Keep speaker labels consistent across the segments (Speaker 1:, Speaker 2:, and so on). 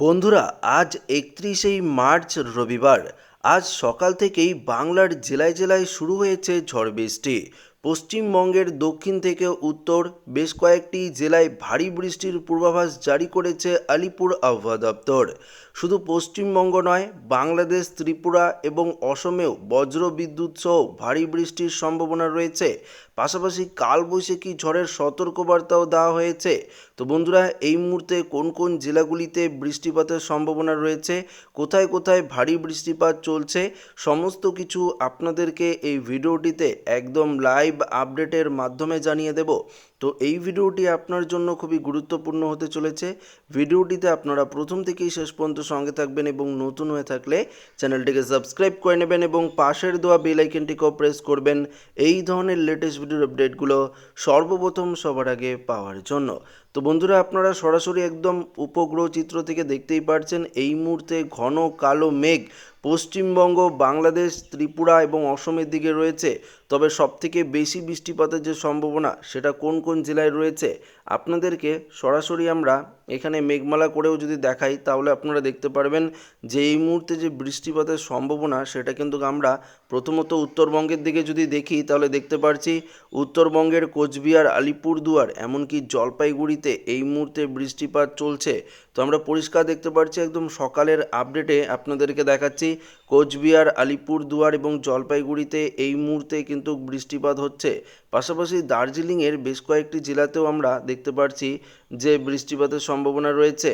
Speaker 1: বন্ধুরা, আজ একত্রিশেই মার্চ, রবিবার। আজ সকাল থেকেই বাংলার জেলায় জেলায় শুরু হয়েছে ঝড় বৃষ্টি। পশ্চিমবঙ্গের দক্ষিণ থেকে উত্তর বেশ কয়েকটি জেলায় ভারী বৃষ্টির পূর্বাভাস জারি করেছে আলিপুর আবহাওয়া দপ্তর। শুধু পশ্চিমবঙ্গ নয়, বাংলাদেশ, ত্রিপুরা এবং অসমেও বজ্র বিদ্যুৎ সহ ভারী বৃষ্টির সম্ভাবনা রয়েছে। পাশাপাশি কালবৈশাখী ঝড়ের সতর্কবার্তাও দেওয়া হয়েছে। তো বন্ধুরা, এই মুহূর্তে কোন কোন জেলাগুলিতে বৃষ্টিপাতের সম্ভাবনা রয়েছে? কোথায় কোথায় ভারী বৃষ্টিপাত চলছে? সমস্ত কিছু আপনাদেরকে এই ভিডিওটিতে একদম লাইভ আপডেটের মাধ্যমে জানিয়ে দেব। তো এই ভিডিওটি আপনার জন্য খুবই গুরুত্বপূর্ণ হতে চলেছে। ভিডিওটিতে আপনারা প্রথম থেকেই শেষ পর্যন্ত সঙ্গে থাকবেন এবং নতুন হয়ে থাকলে চ্যানেলটিকে সাবস্ক্রাইব করে নেবেন এবং পাশের দেওয়া বেল আইকনটিকেও প্রেস করবেন। এই ধরনের লেটেস্ট ভিডিওর আপডেটগুলো সর্বপ্রথম সবার আগে পাওয়ার জন্য। তো বন্ধুরা আপনারা সরাসরি একদম উপগ্রহ চিত্র থেকে দেখতেই পারছেন, এই মুহূর্তে ঘন কালো মেঘ পশ্চিমবঙ্গ, বাংলাদেশ, ত্রিপুরা এবং অসমের দিকে রয়েছে। তবে সবথেকে বেশি বৃষ্টিপাতের যে সম্ভাবনা, সেটা কোন কোন জেলায় রয়েছে? আপনাদেরকে সরাসরি আমরা এখানে মেঘমালা করেও যদি দেখাই, তাহলে আপনারা দেখতে পারবেন যে এই মুহূর্তে যে বৃষ্টিপাতের সম্ভাবনা, সেটা কিন্তু আমরা প্রথমত উত্তরবঙ্গের দিকে যদি দেখি, তাহলে দেখতে পারছি উত্তরবঙ্গের কোচবিহার, আলিপুরদুয়ার, এমনকি জলপাইগুড়িতে এই মুহূর্তে বৃষ্টিপাত চলছে। তো আমরা পরিষ্কার দেখতে পাচ্ছি একদম সকালের আপডেটে আপনাদেরকে দেখাচ্ছি, কোচবিহার, আলিপুরদুয়ার এবং জলপাইগুড়িতে এই মুহূর্তে কিন্তু বৃষ্টিপাত হচ্ছে। পাশাপাশি দার্জিলিংয়ের বেশ কয়েকটি জেলাতেও আমরা দেখতে পাচ্ছি যে বৃষ্টিপাতের সম্ভাবনা রয়েছে।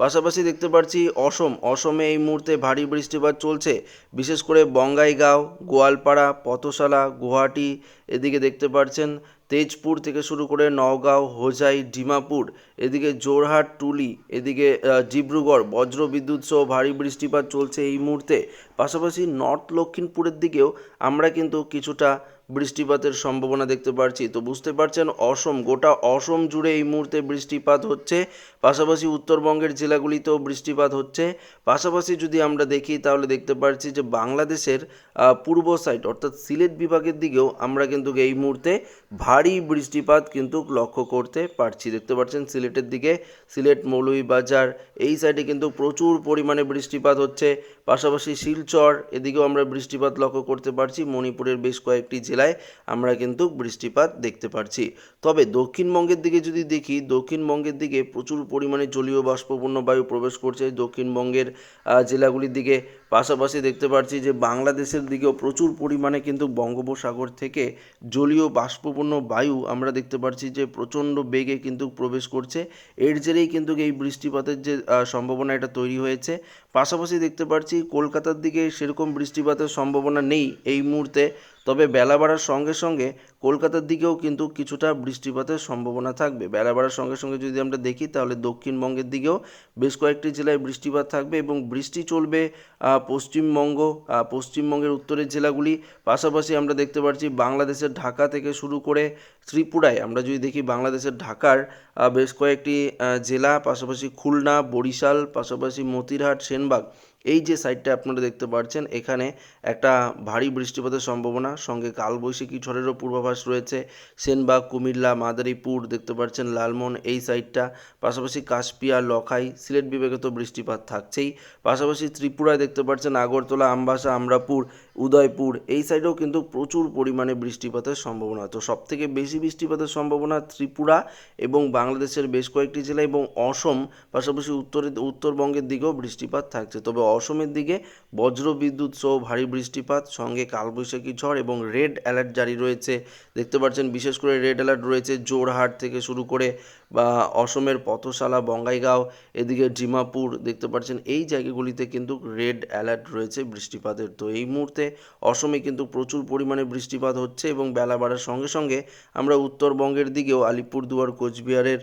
Speaker 1: পাশাপাশি দেখতে পাচ্ছি অসম, অসমে এই মুহূর্তে ভারী বৃষ্টিপাত চলছে। বিশেষ করে বঙ্গাইগাঁও, গোয়ালপাড়া, পথশালা, গুয়াহাটি, এদিকে দেখতে পাচ্ছেন তেজপুর থেকে শুরু করে নওগাঁও, হোজাই, ডিমাপুর, এদিকে জোরহাট টুলি, এদিকে ডিব্রুগড়, বজ্রবিদ্যুৎ সহ ভারী বৃষ্টিপাত চলছে এই মুহূর্তে। পাশাপাশি নর্থ লক্ষিণপুরের দিকেও আমরা কিন্তু কিছুটা বৃষ্টিপাতের সম্ভাবনা দেখতে পারছি। তো বুঝতে পারছেন, অসম, গোটা অসম জুড়ে এই মুহূর্তে বৃষ্টিপাত হচ্ছে। পাশাপাশি উত্তরবঙ্গের জেলাগুলিতেও বৃষ্টিপাত হচ্ছে। পাশাপাশি যদি আমরা দেখি, তাহলে দেখতে পারছি যে বাংলাদেশের পূর্ব সাইড অর্থাৎ সিলেট বিভাগের দিকেও আমরা কিন্তু এই মুহূর্তে ভারী বৃষ্টিপাত কিন্তু লক্ষ্য করতে পারছি। দেখতে পাচ্ছেন সিলেটের দিকে, সিলেট মৌলভীবাজার, এই সাইডে কিন্তু প্রচুর পরিমাণে বৃষ্টিপাত হচ্ছে। পাশাপাশি শিলচর, এদিকেও আমরা বৃষ্টিপাত লক্ষ্য করতে পারছি। মণিপুরের বেশ কয়েকটি জেলায় আমরা কিন্তু বৃষ্টিপাত দেখতে পারছি। তবে দক্ষিণবঙ্গের দিকে যদি দেখি, দক্ষিণবঙ্গের দিকে প্রচুর পরিমাণে জলীয় বাষ্পপূর্ণ বায়ু প্রবেশ করছে। দক্ষিণবঙ্গের জেলাগুলির দিকে পাশাপাশি দেখতে পাচ্ছি যে বাংলাদেশের দিকেও প্রচুর পরিমাণে কিন্তু বঙ্গোপসাগর থেকে জলীয় বাষ্পপূর্ণ বায়ু আমরা দেখতে পাচ্ছি যে প্রচণ্ড বেগে কিন্তু প্রবেশ করছে। এর জেরেই কিন্তু এই বৃষ্টিপাতের যে সম্ভাবনা এটা তৈরি হয়েছে। পাশাপাশি দেখতে পাচ্ছি কলকাতার দিকে সেরকম বৃষ্টিপাতের সম্ভাবনা নেই এই মুহূর্তে। তবে বেলা বাড়ার সঙ্গে সঙ্গে কলকাতার দিকেও কিন্তু কিছুটা বৃষ্টিপাতের সম্ভাবনা থাকবে। বেলা বাড়ার সঙ্গে সঙ্গে যদি আমরা দেখি, তাহলে দক্ষিণবঙ্গের দিকেও বেশ কয়েকটি জেলায় বৃষ্টিপাত থাকবে এবং বৃষ্টি চলবে পশ্চিমবঙ্গ পশ্চিমবঙ্গের উত্তরের জেলাগুলি। পাশাপাশি আমরা দেখতে পাচ্ছি বাংলাদেশের ঢাকা থেকে শুরু করে ত্রিপুরায় আমরা যদি দেখি, বাংলাদেশের ঢাকার বেশ কয়েকটি জেলা, পাশাপাশি খুলনা, বরিশাল, পাশাপাশি মতিরহাট, সেনবাগ। এই যে সাইডটা আপনারা দেখতে পাচ্ছেন এখানে একটা ভারী বৃষ্টিপাতের সম্ভাবনা, সঙ্গে কালবৈশাখী ঝড়েরও পূর্বাভাস রয়েছে। সেনবাগ, কুমিল্লা, মাদারীপুর দেখতে পাচ্ছেন লালমন এই সাইডটা পাশাপাশি কাশপিয়া, লখাই, সিলেট বিভাগে তো বৃষ্টিপাত থাকছেই। পাশাপাশি ত্রিপুরায় দেখতে পাচ্ছেন আগরতলা, আমবাসা, আমরাপুর উদয়পুর, এই সাইডেও কিন্তু প্রচুর পরিমাণে বৃষ্টিপাতের সম্ভাবনা তো সব থেকে বেশি বৃষ্টিপাতের সম্ভাবনা ত্রিপুরা এবং বাংলাদেশের বেশ কয়েকটি জেলা এবং অসম, পাশাপাশি উত্তরে, উত্তরবঙ্গের দিকেও বৃষ্টিপাত থাকছে। তবে অসমের দিকে বজ্র বিদ্যুৎ সহ ভারী বৃষ্টিপাত, সঙ্গে কালবৈশাখী ঝড় এবং রেড অ্যালার্ট জারি রয়েছে। দেখতে পাচ্ছেন, বিশেষ করে রেড অ্যালার্ট রয়েছে জোরহাট থেকে শুরু করে বা অসমের পথশালা, বঙ্গাইগাঁও, এদিকে ডিমাপুর দেখতে পাচ্ছেন, এই জায়গাগুলিতে কিন্তু রেড অ্যালার্ট রয়েছে বৃষ্টিপাতের। তো এই মুহূর্তে অসমে কিন্তু প্রচুর পরিমাণে বৃষ্টিপাত হচ্ছে এবং বেলা বাড়ার সঙ্গে সঙ্গে আমরা উত্তরবঙ্গের দিকেও আলিপুরদুয়ার, কোচবিহারের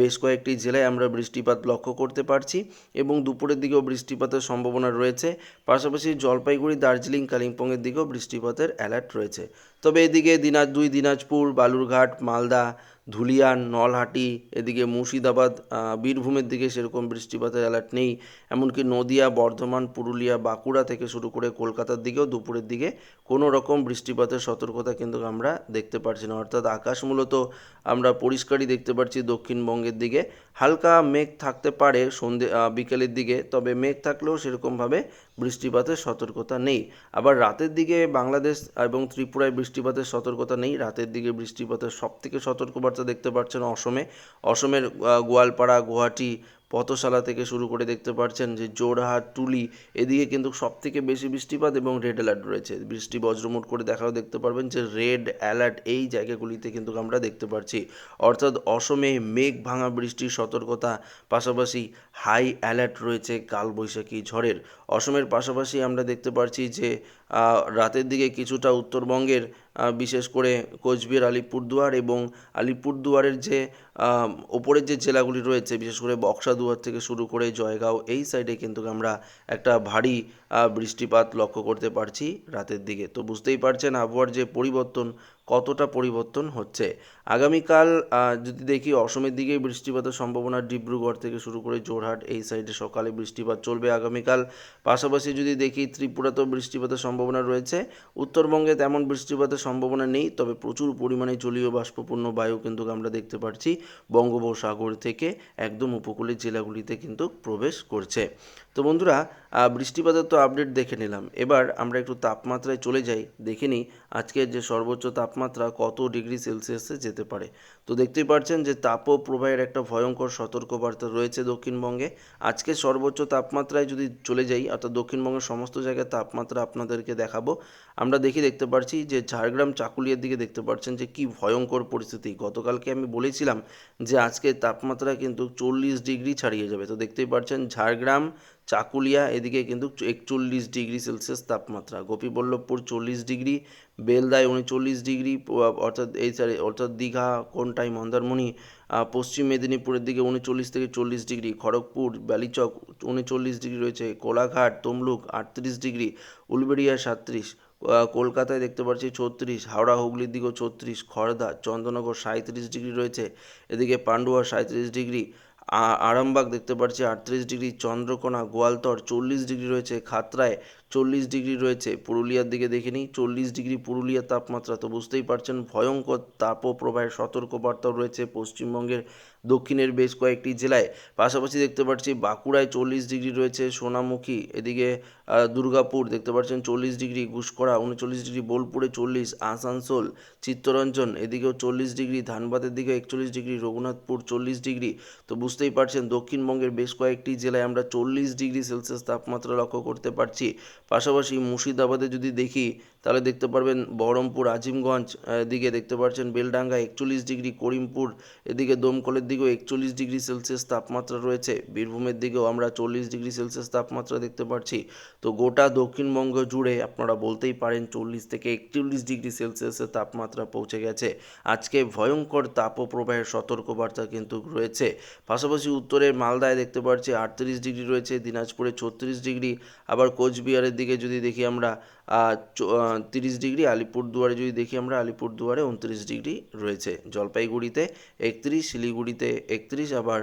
Speaker 1: বেশ কয়েকটি জেলায় আমরা বৃষ্টিপাত লক্ষ্য করতে পারছি এবং দুপুরের দিকেও বৃষ্টিপাতের সম্ভাবনা রয়েছে। পাশাপাশি জলপাইগুড়ি, দার্জিলিং, কালিম্পংয়ের দিকেও বৃষ্টিপাতের অ্যালার্ট রয়েছে। তবে এদিকে দিনাজ, দুই দিনাজপুর, বালুরঘাট, মালদা ধুলিয়ান নলহাটি, এদিকে মুর্শিদাবাদ বীরভূমের দিকে সেরকম বৃষ্টিপাতের অ্যালার্ট নেই। এমনকি নদিয়া, বর্ধমান, পুরুলিয়া, বাঁকুড়া থেকে শুরু করে কলকাতার দিকেও দুপুরের দিকে কোনো রকম বৃষ্টিপাতের সতর্কতা কিন্তু আমরা দেখতে পাচ্ছি না। অর্থাৎ আকাশ মূলত আমরা পরিষ্কারই দেখতে পাচ্ছি দক্ষিণবঙ্গের দিকে। হালকা মেঘ থাকতে পারে সন্ধে বিকেলের দিকে, তবে মেঘ থাকলেও সেরকমভাবে বৃষ্টিপাতের সতর্কতা নেই। আবার রাতের দিকে বাংলাদেশ এবং ত্রিপুরায় বৃষ্টিপাতের সতর্কতা নেই। রাতের দিকে বৃষ্টিপাতের সবথেকে সতর্কবার্তা দেখতে পাচ্ছেন অসমে। অসমের গোয়ালপাড়া, গুয়াহাটি পথশালা থেকে শুরু করে দেখতে পাচ্ছেন যে জোরহাট তুলি এদিকে কিন্তু সব থেকে বেশি বৃষ্টিপাত এবং রেড অ্যালার্ট রয়েছে। বৃষ্টি বজ্রমুট করে দেখাও দেখতে পারবেন যে রেড অ্যালার্ট এই জায়গাগুলিতে কিন্তু আমরা দেখতে পাচ্ছি অর্থাৎ অসমে মেঘ ভাঙা বৃষ্টির সতর্কতা, পাশাপাশি হাই অ্যালার্ট রয়েছে কালবৈশাখী ঝড়ের। অসমের পাশাপাশি আমরা দেখতে পাচ্ছি যে রাতের দিকে কিছুটা উত্তরবঙ্গের বিশেষ করে কোচবিহার, আলিপুরদুয়ার এবং আলিপুরদুয়ারের যে ওপরের যে জেলাগুলি রয়েছে, বিশেষ করে বক্সাদুয়ার থেকে শুরু করে জয়গাঁও, এই সাইডে কিন্তু আমরা একটা ভারী বৃষ্টিপাত লক্ষ্য করতে পারছি রাতের দিকে। তো বুঝতেই পারছেন আবহাওয়ার যে পরিবর্তন, কতটা পরিবর্তন হচ্ছে। আগামীকাল যদি দেখি অসমের দিকে বৃষ্টিপাতের সম্ভাবনা, ডিব্রুগড় থেকে শুরু করে জোরহাট এই সাইডে সকালে বৃষ্টিপাত চলবে আগামীকাল। পাশাপাশি যদি দেখি ত্রিপুরাতেও বৃষ্টিপাতের সম্ভাবনা রয়েছে, উত্তরবঙ্গে তেমন বৃষ্টিপাতের সম্ভাবনা নেই, তবে প্রচুর পরিমাণে জলীয় বাষ্পপূর্ণ বায়ু কিন্তু আমরা দেখতে পাচ্ছি বঙ্গোপসাগর থেকে একদম উপকূলের জেলাগুলিতে কিন্তু প্রবেশ করছে। তো বন্ধুরা বৃষ্টিপাতের তো আপডেট দেখে নিলাম। এবার আমরা একটু তাপমাত্রায় চলে যাই, দেখে নিই আজকের যে সর্বোচ্চ তাপমাত্রা কত ডিগ্রি সেলসিয়াসে যেতে পারে? তো দেখতেই পাচ্ছেন যে তাপ প্রবাহের একটা ভয়ঙ্কর সতর্কবার্তা রয়েছে দক্ষিণবঙ্গে। আজকে সর্বোচ্চ তাপমাত্রায় যদি চলে যাই, অর্থাৎ দক্ষিণবঙ্গের সমস্ত জায়গায় তাপমাত্রা আপনাদেরকে দেখাবো, আমরা দেখি দেখতে পাচ্ছি যে ঝাড়গ্রাম চাকুলিয়ার দিকে দেখতে পাচ্ছেন যে কি ভয়ঙ্কর পরিস্থিতি। গতকালকে আমি বলেছিলাম যে আজকে তাপমাত্রা কিন্তু চল্লিশ ডিগ্রি ছাড়িয়ে যাবে। তো দেখতেই পাচ্ছেন ঝাড়গ্রাম চাকুলিয়া এদিকে কিন্তু একচল্লিশ ডিগ্রি সেলসিয়াস তাপমাত্রা। গোপীবল্লভপুর চল্লিশ ডিগ্রি বেলদায় উনচল্লিশ ডিগ্রি অর্থাৎ এই সারি অর্থাৎ দীঘা কোনটাই মন্দারমণি পশ্চিম মেদিনীপুরের দিকে উনচল্লিশ থেকে চল্লিশ ডিগ্রি খড়গপুর বালিচক উনচল্লিশ ডিগ্রি রয়েছে কোলাঘাট তমলুক আটত্রিশ ডিগ্রি উলবেড়িয়া সাতত্রিশ আহ, কলকাতায় দেখতে পাচ্ছি ছত্রিশ হাওড়া হুগলির দিকেও ছত্রিশ খড়দা চন্দ্রনগর সাঁত্রিশ ডিগ্রি রয়েছে এদিকে পান্ডুয়া সাঁত্রিশ ডিগ্রি আরামবাগ দেখতে পারছি আটত্রিশ ডিগ্রি চন্দ্রকোনা গোয়ালতর চল্লিশ ডিগ্রি রয়েছে খাতড়ায় চল্লিশ ডিগ্রি রয়েছে, পুরুলিয়ার দিকে দেখে নিই, চল্লিশ ডিগ্রি পুরুলিয়ার তাপমাত্রা তো বুঝতেই পারছেন, ভয়ঙ্কর তাপপ্রবাহের সতর্কবার্তাও রয়েছে পশ্চিমবঙ্গের দক্ষিণের বেশ কয়েকটি জেলায়। পাশাপাশি দেখতে পাচ্ছি বাঁকুড়ায় চল্লিশ ডিগ্রি রয়েছে, সোনামুখী এদিকে দুর্গাপুর দেখতে পাচ্ছেন চল্লিশ ডিগ্রি ঘুষকরা উনচল্লিশ ডিগ্রি, বোলপুরে চল্লিশ, আসানসোল, চিত্তরঞ্জন এদিকেও চল্লিশ ডিগ্রি, ধানবাদের দিকে একচল্লিশ ডিগ্রি, রঘুনাথপুর চল্লিশ ডিগ্রি। তো বুঝতেই পারছেন দক্ষিণবঙ্গের বেশ কয়েকটি জেলায় আমরা চল্লিশ ডিগ্রি সেলসিয়াস তাপমাত্রা লক্ষ্য করতে পারছি। পাশাপাশি মুর্শিদাবাদে যদি দেখি তাহলে দেখতে পারবেন বহরমপুর, আজিমগঞ্জ এদিকে দেখতে পাচ্ছেন বেলডাঙ্গা একচল্লিশ ডিগ্রি, করিমপুর, এদিকে দমকলের দিকেও একচল্লিশ ডিগ্রি সেলসিয়াস তাপমাত্রা রয়েছে। বীরভূমের দিকেও আমরা চল্লিশ ডিগ্রি সেলসিয়াস তাপমাত্রা দেখতে পাচ্ছি। তো গোটা দক্ষিণবঙ্গ জুড়ে আপনারা বলতেই পারেন চল্লিশ থেকে একচল্লিশ ডিগ্রি সেলসিয়াসের তাপমাত্রা পৌঁছে গেছে। আজকে ভয়ঙ্কর তাপপ্রবাহের সতর্কবার্তা কিন্তু রয়েছে। পাশাপাশি উত্তরের মালদায় দেখতে পাচ্ছি আটত্রিশ ডিগ্রি রয়েছে, দিনাজপুরে ছত্রিশ ডিগ্রি, আবার কোচবিহারের দিকে যদি দেখি আমরা তিরিশ ডিগ্রি আলিপুরদুয়ারে যদি দেখি আমরা, আলিপুরদুয়ারে উনত্রিশ ডিগ্রি রয়েছে। জলপাইগুড়িতে একত্রিশ, শিলিগুড়িতে একত্রিশ, আবার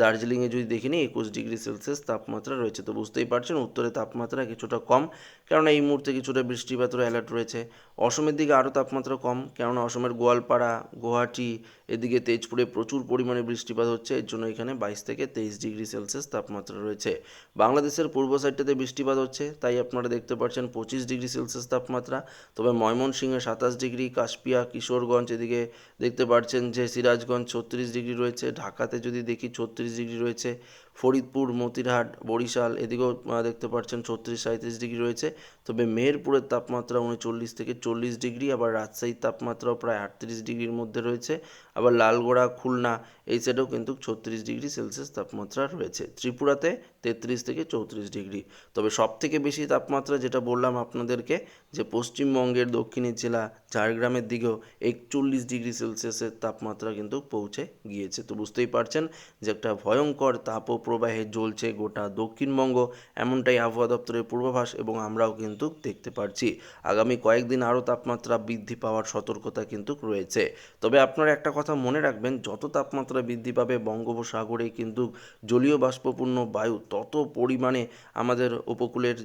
Speaker 1: দার্জিলিংয়ে যদি দেখি নিই, একুশ ডিগ্রি সেলসিয়াস তাপমাত্রা রয়েছে। তো বুঝতেই পারছেন, উত্তরে তাপমাত্রা কিছুটা কম, কেননা এই মুহূর্তে কিছুটা বৃষ্টিপাতের অ্যালার্ট রয়েছে। অসমের দিকে আরও তাপমাত্রা কম, কেননা অসমের গোয়ালপাড়া, গুয়াহাটি, এদিকে তেজপুরে প্রচুর পরিমাণে বৃষ্টিপাত হচ্ছে। এর জন্য এখানে বাইশ থেকে তেইশ ডিগ্রি সেলসিয়াস তাপমাত্রা রয়েছে। বাংলাদেশের পূর্ব সাইডটাতে বৃষ্টিপাত হচ্ছে, তাই আপনারা দেখতে পাচ্ছেন পঁচিশ ডিগ্রি সেলসিয়াস তাপমাত্রা। তবে ময়মনসিংহে সাতাশ ডিগ্রি, কাশপিয়া, কিশোরগঞ্জ এদিকে দেখতে পাচ্ছেন যে সিরাজগঞ্জ ছত্রিশ ডিগ্রি রয়েছে, ঢাকাতে যদি দেখি ছত্রিশ ডিগ্রি রয়েছে। ফরিদপুর, মতিরহাট, বরিশাল এদিকেও দেখতে পাচ্ছেন ছত্রিশ সাঁত্রিশ ডিগ্রি রয়েছে। তবে মেহেরপুরের তাপমাত্রা উনচল্লিশ থেকে চল্লিশ ডিগ্রি, আবার রাজশাহীর তাপমাত্রাও প্রায় আটত্রিশ ডিগ্রির মধ্যে রয়েছে। আবার লালগোড়া খুলনা, এই সাইডেও কিন্তু ছত্রিশ ডিগ্রি সেলসিয়াস তাপমাত্রা রয়েছে। ত্রিপুরাতে তেত্রিশ থেকে চৌত্রিশ ডিগ্রি। তবে সব থেকে বেশি তাপমাত্রা যেটা বললাম আপনাদেরকে, যে পশ্চিমবঙ্গের দক্ষিণের জেলা, ঝাড়গ্রামের দিকেও একচল্লিশ ডিগ্রি সেলসিয়াসের তাপমাত্রা কিন্তু পৌঁছে গিয়েছে। তো বুঝতেই পারছেন যে একটা ভয়ঙ্কর তাপ প্রবাহে জ্বলছে গোটা দক্ষিণবঙ্গ, এমনটাই আবহাওয়া দপ্তরের পূর্বাভাস এবং আমরাও কিন্তু দেখতে পারছি। আগামী কয়েকদিন আরও তাপমাত্রা বৃদ্ধি পাওয়ার সতর্কতা কিন্তু রয়েছে। তবে আপনারা একটা কথা মনে রাখবেন, যত তাপমাত্রা বৃদ্ধি পাবে বঙ্গোপসাগরে কিন্তু জলীয় বাষ্পপূর্ণ বায়ু তত পরিমাণে আমাদের উপকূলের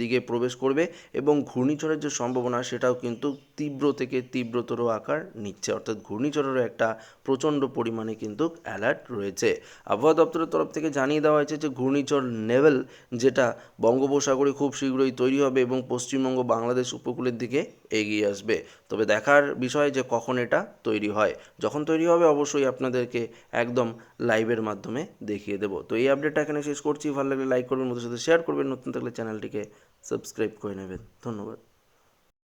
Speaker 1: দিকে প্রবেশ করবে এবং ঘূর্ণিঝড়ের যে সম্ভাবনা সেটাও কিন্তু তীব্র থেকে তীব্রতর আকার নিচ্ছে। অর্থাৎ ঘূর্ণিঝড়েরও একটা প্রচণ্ড পরিমাণে কিন্তু অ্যালার্ট রয়েছে। আবহাওয়া দপ্তরের তরফ থেকে জানিয়ে দেওয়া হয়েছে যে, ঘূর্ণিঝড় নেভেল, যেটা বঙ্গোপসাগরে খুব শীঘ্রই তৈরি হবে এবং পশ্চিমবঙ্গ, বাংলাদেশ উপকূলের দিকে এগিয়ে আসবে। তবে দেখার বিষয় যে, কখন এটা তৈরি হয়। যখন তৈরি হবে অবশ্যই আপনাদেরকে একদম লাইভের মাধ্যমে দেখিয়ে দেবো। তো এই আপডেটটা এখানে শেষ করছি। ভালো লাগলে লাইক করবেন মধ্যে সাথে শেয়ার করবেন। নতুন থাকলে চ্যানেলটিকে সাবস্ক্রাইব করে নেবেন। ধন্যবাদ।